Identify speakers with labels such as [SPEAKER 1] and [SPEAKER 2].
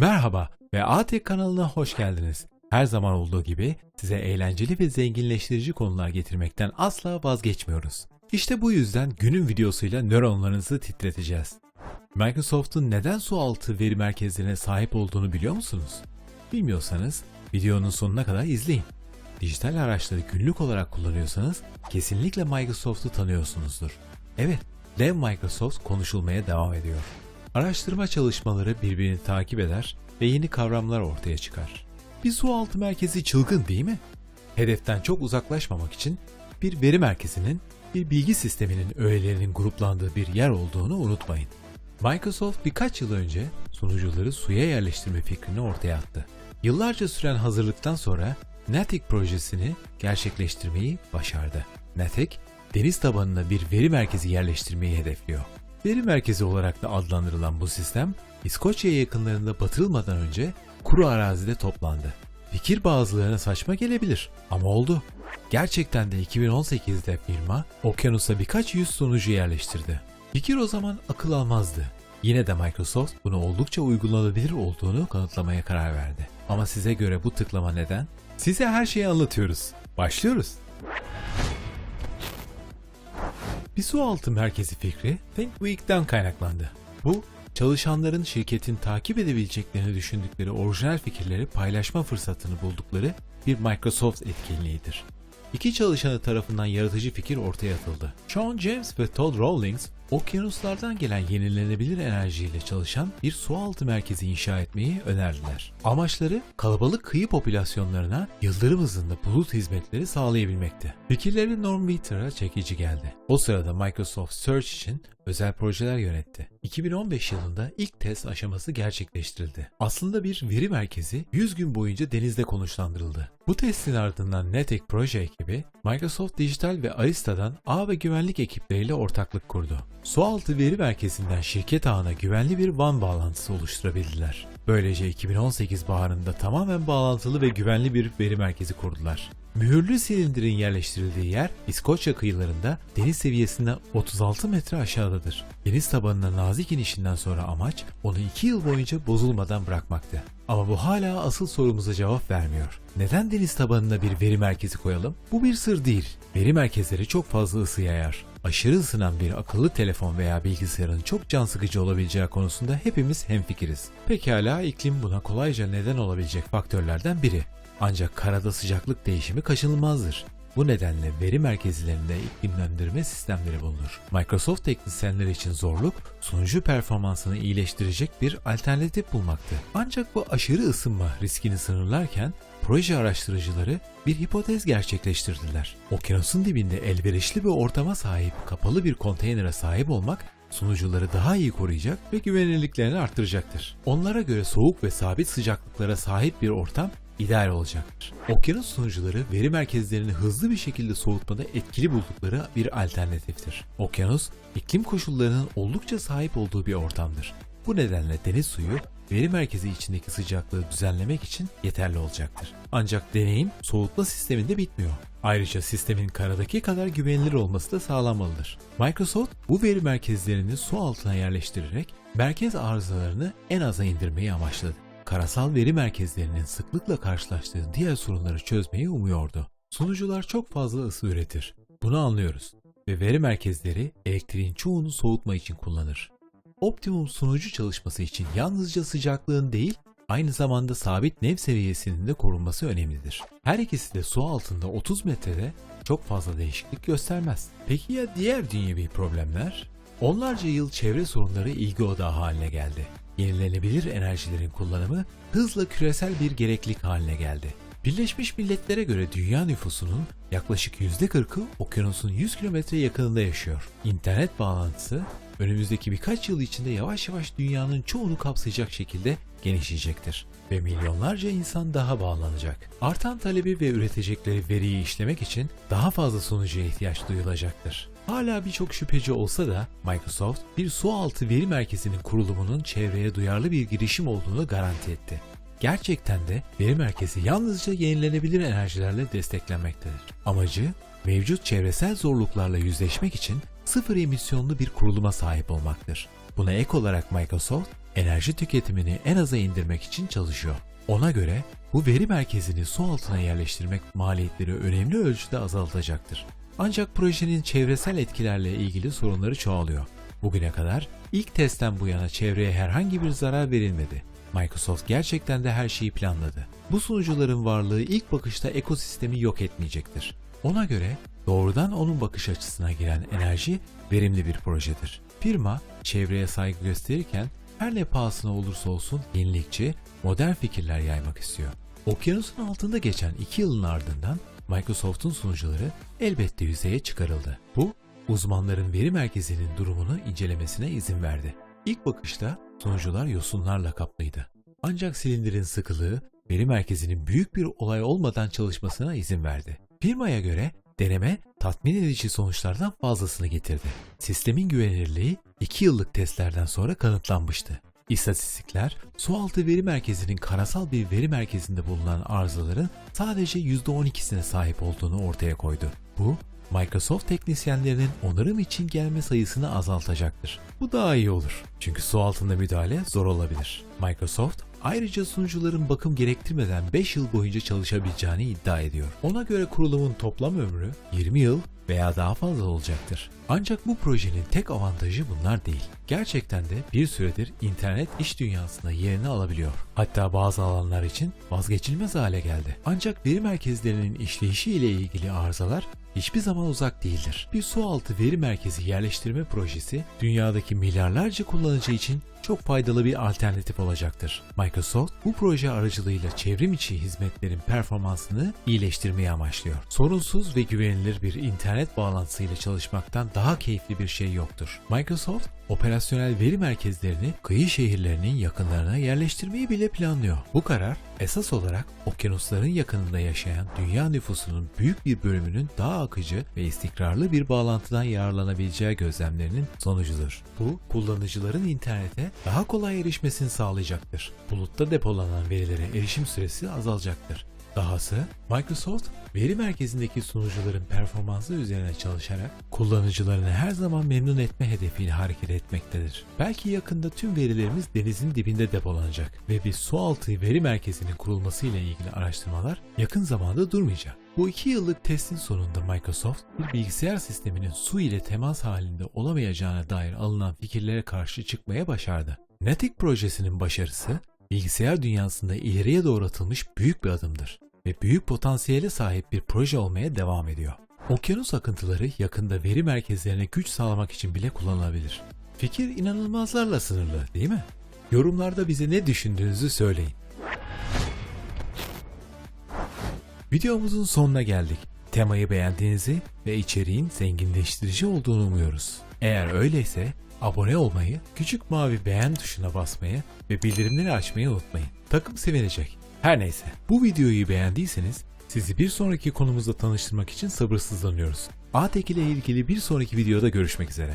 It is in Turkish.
[SPEAKER 1] Merhaba ve ATEK kanalına hoş geldiniz. Her zaman olduğu gibi size eğlenceli ve zenginleştirici konular getirmekten asla vazgeçmiyoruz. İşte bu yüzden günün videosuyla nöronlarınızı titreteceğiz. Microsoft'un neden su altı veri merkezlerine sahip olduğunu biliyor musunuz? Bilmiyorsanız videonun sonuna kadar izleyin. Dijital araçları günlük olarak kullanıyorsanız kesinlikle Microsoft'u tanıyorsunuzdur. Evet, dev Microsoft konuşulmaya devam ediyor. Araştırma çalışmaları birbirini takip eder ve yeni kavramlar ortaya çıkar. Bir su altı merkezi çılgın değil mi? Hedeften çok uzaklaşmamak için bir veri merkezinin bir bilgi sisteminin öğelerinin gruplandığı bir yer olduğunu unutmayın. Microsoft birkaç yıl önce sunucuları suya yerleştirme fikrini ortaya attı. Yıllarca süren hazırlıktan sonra Natic projesini gerçekleştirmeyi başardı. Natic, deniz tabanına bir veri merkezi yerleştirmeyi hedefliyor. Veri merkezi olarak da adlandırılan bu sistem, İskoçya yakınlarında batırılmadan önce kuru arazide toplandı. Fikir bazılarına saçma gelebilir ama oldu. Gerçekten de 2018'de firma okyanusa birkaç yüz sunucu yerleştirdi. Fikir o zaman akıl almazdı. Yine de Microsoft bunu oldukça uygulanabilir olduğunu kanıtlamaya karar verdi. Ama size göre bu tıklama neden? Size her şeyi anlatıyoruz. Başlıyoruz. Bir su altı merkezi fikri Think Week'ten kaynaklandı. Bu, çalışanların şirketin takip edebileceklerini düşündükleri orijinal fikirleri paylaşma fırsatını buldukları bir Microsoft etkinliğidir. İki çalışanı tarafından yaratıcı fikir ortaya atıldı. Sean James ve Todd Rawlings, okyanuslardan gelen yenilenebilir enerjiyle çalışan bir sualtı merkezi inşa etmeyi önerdiler. Amaçları kalabalık kıyı popülasyonlarına yıldırım hızında bulut hizmetleri sağlayabilmekti. Fikirleri Norm Wheater'a çekici geldi. O sırada Microsoft Search için özel projeler yönetti. 2015 yılında ilk test aşaması gerçekleştirildi. Aslında bir veri merkezi 100 gün boyunca denizde konuşlandırıldı. Bu testin ardından Netic proje ekibi Microsoft Dijital ve Arista'dan ağ ve güvenlik ekipleriyle ortaklık kurdu. Sualtı veri merkezinden şirket ağına güvenli bir WAN bağlantısı oluşturabildiler. Böylece 2018 baharında tamamen bağlantılı ve güvenli bir veri merkezi kurdular. Mühürlü silindirin yerleştirildiği yer İskoçya kıyılarında deniz seviyesinden 36 metre aşağıdadır. Deniz tabanına nazik inişinden sonra amaç onu 2 yıl boyunca bozulmadan bırakmaktı. Ama bu hala asıl sorumuza cevap vermiyor. Neden deniz tabanına bir veri merkezi koyalım? Bu bir sır değil. Veri merkezleri çok fazla ısı yayar. Aşırı ısınan bir akıllı telefon veya bilgisayarın çok can sıkıcı olabileceği konusunda hepimiz hemfikiriz. Pekala iklim buna kolayca neden olabilecek faktörlerden biri. Ancak karada sıcaklık değişimi kaçınılmazdır. Bu nedenle veri merkezlerinde iklimlendirme sistemleri bulunur. Microsoft teknisyenleri için zorluk, sunucu performansını iyileştirecek bir alternatif bulmaktı. Ancak bu aşırı ısınma riskini sınırlarken proje araştırıcıları bir hipotez gerçekleştirdiler. Okyanusun dibinde elverişli bir ortama sahip kapalı bir konteynere sahip olmak sunucuları daha iyi koruyacak ve güvenilirliklerini arttıracaktır. Onlara göre soğuk ve sabit sıcaklıklara sahip bir ortam ideal olacaktır. Okyanus sunucuları veri merkezlerini hızlı bir şekilde soğutmada etkili buldukları bir alternatiftir. Okyanus, iklim koşullarının oldukça sahip olduğu bir ortamdır. Bu nedenle deniz suyu veri merkezi içindeki sıcaklığı düzenlemek için yeterli olacaktır. Ancak deneyim soğutma sisteminde bitmiyor. Ayrıca sistemin karadaki kadar güvenilir olması da sağlanmalıdır. Microsoft bu veri merkezlerini su altına yerleştirerek merkez arızalarını en aza indirmeyi amaçladı karasal veri merkezlerinin sıklıkla karşılaştığı diğer sorunları çözmeyi umuyordu. Sunucular çok fazla ısı üretir. Bunu anlıyoruz ve veri merkezleri elektriğin çoğunu soğutma için kullanır. Optimum sunucu çalışması için yalnızca sıcaklığın değil, aynı zamanda sabit nem seviyesinin de korunması önemlidir. Her ikisi de su altında 30 metrede çok fazla değişiklik göstermez. Peki ya diğer dünyevi problemler? Onlarca yıl çevre sorunları ilgi odağı haline geldi yenilenebilir enerjilerin kullanımı hızla küresel bir gereklilik haline geldi. Birleşmiş Milletler'e göre dünya nüfusunun yaklaşık %40'ı okyanusun 100 kilometre yakınında yaşıyor. İnternet bağlantısı önümüzdeki birkaç yıl içinde yavaş yavaş dünyanın çoğunu kapsayacak şekilde genişleyecektir ve milyonlarca insan daha bağlanacak. Artan talebi ve üretecekleri veriyi işlemek için daha fazla sunucuya ihtiyaç duyulacaktır. Hala birçok şüpheci olsa da Microsoft bir sualtı veri merkezinin kurulumunun çevreye duyarlı bir girişim olduğunu garanti etti. Gerçekten de veri merkezi yalnızca yenilenebilir enerjilerle desteklenmektedir. Amacı mevcut çevresel zorluklarla yüzleşmek için sıfır emisyonlu bir kuruluma sahip olmaktır. Buna ek olarak Microsoft enerji tüketimini en aza indirmek için çalışıyor. Ona göre bu veri merkezini su altına yerleştirmek maliyetleri önemli ölçüde azaltacaktır. Ancak projenin çevresel etkilerle ilgili sorunları çoğalıyor. Bugüne kadar ilk testten bu yana çevreye herhangi bir zarar verilmedi. Microsoft gerçekten de her şeyi planladı. Bu sunucuların varlığı ilk bakışta ekosistemi yok etmeyecektir. Ona göre doğrudan onun bakış açısına giren enerji verimli bir projedir. Firma çevreye saygı gösterirken her ne pahasına olursa olsun yenilikçi, modern fikirler yaymak istiyor. Okyanusun altında geçen iki yılın ardından Microsoft'un sunucuları elbette yüzeye çıkarıldı. Bu, uzmanların veri merkezinin durumunu incelemesine izin verdi. İlk bakışta sunucular yosunlarla kaplıydı. Ancak silindirin sıkılığı veri merkezinin büyük bir olay olmadan çalışmasına izin verdi. Firmaya göre deneme tatmin edici sonuçlardan fazlasını getirdi. Sistemin güvenilirliği 2 yıllık testlerden sonra kanıtlanmıştı. İstatistikler, sualtı veri merkezinin karasal bir veri merkezinde bulunan arızaların sadece %12'sine sahip olduğunu ortaya koydu. Bu, Microsoft teknisyenlerinin onarım için gelme sayısını azaltacaktır. Bu daha iyi olur. Çünkü su altında müdahale zor olabilir. Microsoft ayrıca sunucuların bakım gerektirmeden 5 yıl boyunca çalışabileceğini iddia ediyor. Ona göre kurulumun toplam ömrü 20 yıl veya daha fazla olacaktır. Ancak bu projenin tek avantajı bunlar değil. Gerçekten de bir süredir internet iş dünyasında yerini alabiliyor. Hatta bazı alanlar için vazgeçilmez hale geldi. Ancak veri merkezlerinin işleyişi ile ilgili arızalar hiçbir zaman uzak değildir. Bir sualtı veri merkezi yerleştirme projesi dünyadaki milyarlarca kullanıcı için çok faydalı bir alternatif olacaktır. Microsoft bu proje aracılığıyla çevrim içi hizmetlerin performansını iyileştirmeyi amaçlıyor. Sorunsuz ve güvenilir bir internet bağlantısıyla çalışmaktan daha keyifli bir şey yoktur. Microsoft operasyonel veri merkezlerini kıyı şehirlerinin yakınlarına yerleştirmeyi bile planlıyor. Bu karar esas olarak okyanusların yakınında yaşayan dünya nüfusunun büyük bir bölümünün daha akıcı ve istikrarlı bir bağlantıdan yararlanabileceği gözlemlerinin sonucudur. Bu kullanıcıların internete daha kolay erişmesini sağlayacaktır. Bulutta depolanan verilere erişim süresi azalacaktır. Dahası Microsoft veri merkezindeki sunucuların performansı üzerine çalışarak kullanıcılarını her zaman memnun etme hedefiyle hareket etmektedir. Belki yakında tüm verilerimiz denizin dibinde depolanacak ve bir sualtı veri merkezinin kurulması ile ilgili araştırmalar yakın zamanda durmayacak. Bu iki yıllık testin sonunda Microsoft bir bilgisayar sisteminin su ile temas halinde olamayacağına dair alınan fikirlere karşı çıkmaya başardı. Natic projesinin başarısı bilgisayar dünyasında ileriye doğru atılmış büyük bir adımdır ve büyük potansiyele sahip bir proje olmaya devam ediyor. Okyanus akıntıları yakında veri merkezlerine güç sağlamak için bile kullanılabilir. Fikir inanılmazlarla sınırlı değil mi? Yorumlarda bize ne düşündüğünüzü söyleyin. Videomuzun sonuna geldik. Temayı beğendiğinizi ve içeriğin zenginleştirici olduğunu umuyoruz. Eğer öyleyse abone olmayı, küçük mavi beğen tuşuna basmayı ve bildirimleri açmayı unutmayın. Takım sevinecek. Her neyse bu videoyu beğendiyseniz sizi bir sonraki konumuzda tanıştırmak için sabırsızlanıyoruz. ATEK ile ilgili bir sonraki videoda görüşmek üzere.